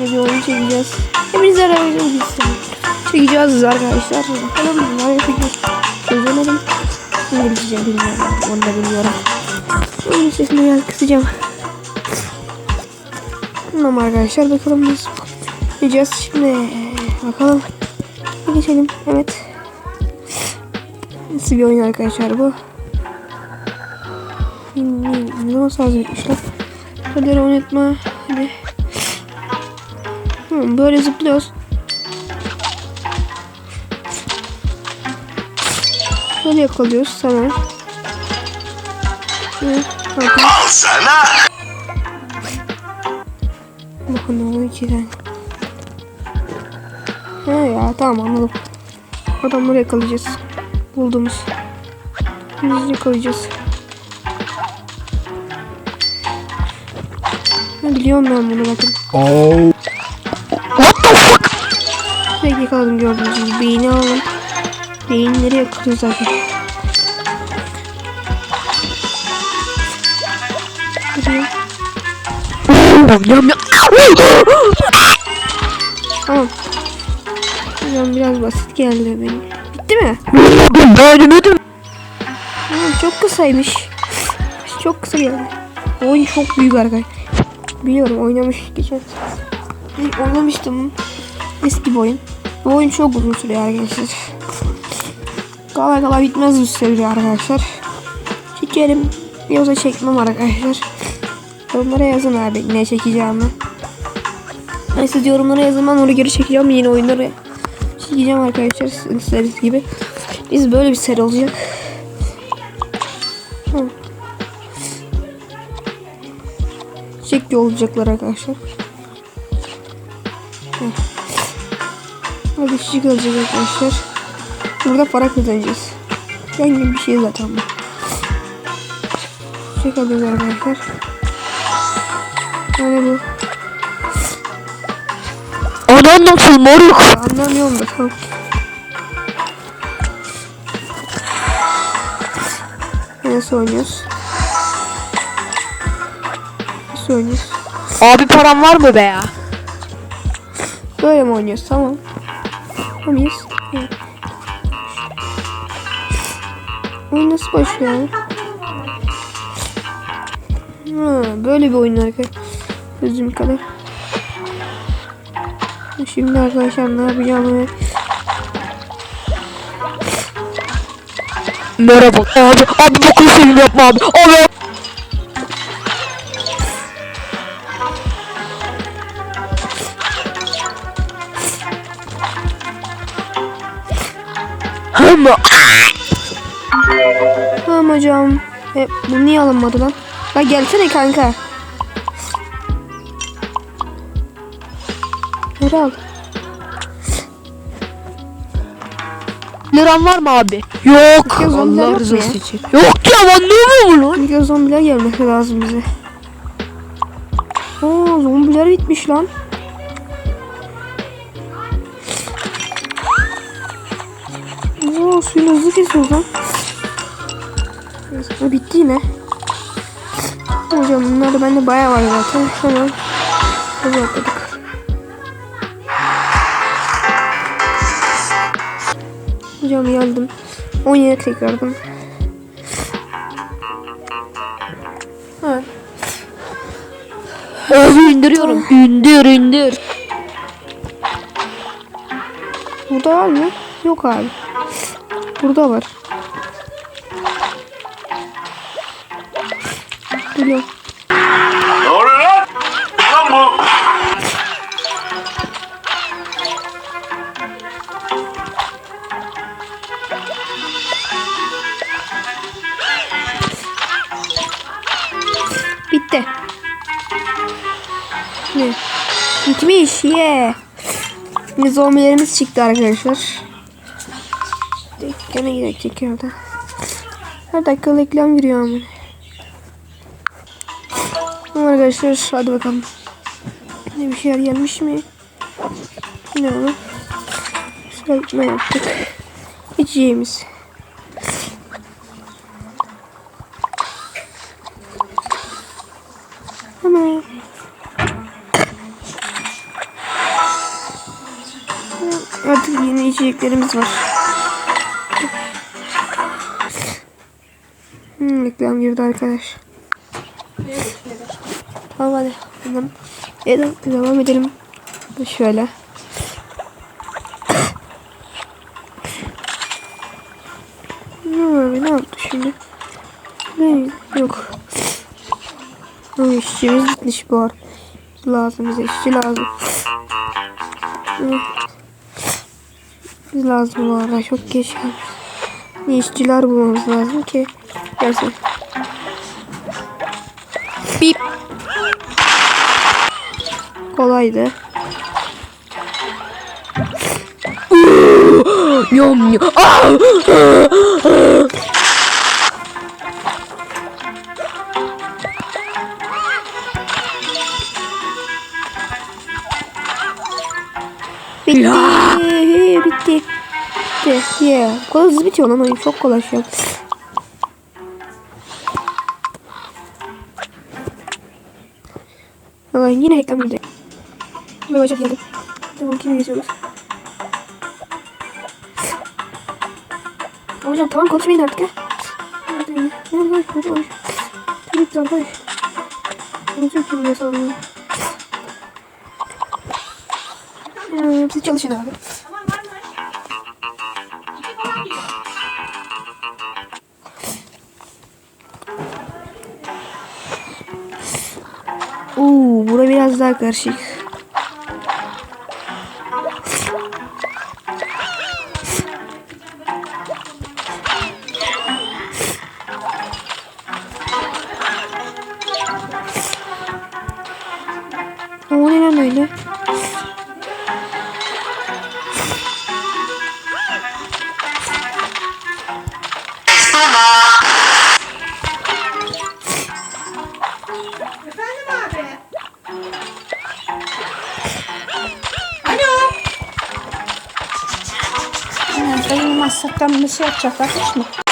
Bir oyun çekeceğiz. Hepinize arayacağız gitsin. Çekeceğiz arkadaşlar. Bakalım neler yapacağız. Çözemedim. İngilizce bilmiyorum. Onu da bilmiyorum. Oyun sesini biraz kısacağım. Tamam arkadaşlar bakalım biz yapacağız şimdi. Bakalım. Bir geçelim. Evet. Nasıl bir oyun arkadaşlar bu? Ne, ne zaman saz bitmişler? Hadi Hadi. Hı, böyle zıplıyoruz. Böyle yakalıyoruz. Tamam. Al sana. Bakın ne oluyor ki sen. He ya tamam anladım. Adamları yakalayacağız. Bulduğumuz. Biz yakalayacağız. Ha, biliyorum ben bunu bakın. Oh. Direkt yakaladım gördüğünüz gibi. Beyni alın. Beyinleri yakalıyor zaten. Duruyor. Tamam. Hocam biraz basit geldi benim. Bitti mi? Beğenmedim. Tamam çok kısaymış. Çok kısa geldi. Oyun çok büyük arkadaşlar. Biliyorum oynamış geçen. Oynamıştım. Eski bir oyun. Bu oyun çok uzun sürüyor arkadaşlar. Kolay kolay bitmez bu sürüyor arkadaşlar. Çekerim. Yoksa çekmem arkadaşlar. Yorumlara yazın abi ne çekeceğimi. Ben siz yorumlara yazın ben onu geri çekeceğim yeni oyunları çekeceğim arkadaşlar serisi gibi. Biz böyle bir seri olacak. Hı. Çiçek olacaklar arkadaşlar. Hı. Hadi çiçek olacak arkadaşlar. Burada para kazanacağız. Ben gibi bir şey zaten bu. Çiçek alıyoruz arkadaşlar. Yani bu. Anan nasıl moruk? Anlamıyorum da tamam. Nasıl oynuyoruz? Nasıl oynuyoruz? Abi param var mı be ya? Böyle mi oynuyoruz? Tamam. Tamamız. Evet. Oyun nasıl başlıyor? Ha, böyle bir oyun arkadaşlar. Gözüm kadar. Şimdi arkadaşlar ne yapacağımı Merhaba. Abi, abi bu sevim yapma abi. Abi. Ama Tamam hocam. E, bu niye alınmadı lan? La gelsene kanka. Ver al. liran var mı abi? Yok. Zombiler yok Allah mu rızası ya? için. Yok ya anlıyor mu lan? Bir de zombiler gelmesi lazım bize. Oo zombiler bitmiş lan. Oo suyun hızlı kesiyor lan. Ha, bitti yine. Hocam bunlar da bende bayağı var zaten. Hemen hızlı atladık. Hocam geldim. Oynaya tekrardan. Ha. Abi indiriyorum. İndir indir. Burada var mı? Yok abi. Burada var. Geliyor. Ne oluyor lan? Lan bu. Bitti. Ne? Bitmiş. Yeah. Şimdi zombilerimiz çıktı arkadaşlar. Gene gidelim çekiyor da. Her dakika reklam giriyor ama. Tamam arkadaşlar hadi bakalım. Ne bir şeyler gelmiş mi? Ne ama? Sıra yaptık. İçeceğimiz. Hemen. Artık yeni içeceklerimiz var. Hmm, reklam girdi arkadaş. Tamam hadi. Tamam. Evet, devam edelim. Şöyle. Ne var ne yaptı şimdi? Ne? Yok. O işçimiz bitmiş bu ar. Lazım bize işçi lazım. Biz lazım bu arada çok geç işçiler bulmamız lazım ki. Gerçi. Bip. Kolaydı. Yom yom. Aa! Bitti. Bitti. Bitti. Yeah. Kadar hızlı bitiyor lan oyun. Çok kolay şu an. Valla yine reklam girdi. Ve bacak geldi. Tamam kime geçiyoruz? Hocam tamam konuşmayın artık. Hadi hadi hadi hadi hadi. Lütfen hadi. Hocam kim sanıyor? Hmm, siz çalışın abi. Oo, bura biraz daha karışık. O ne lan öyle? Alo. Ha, Dayım masraftan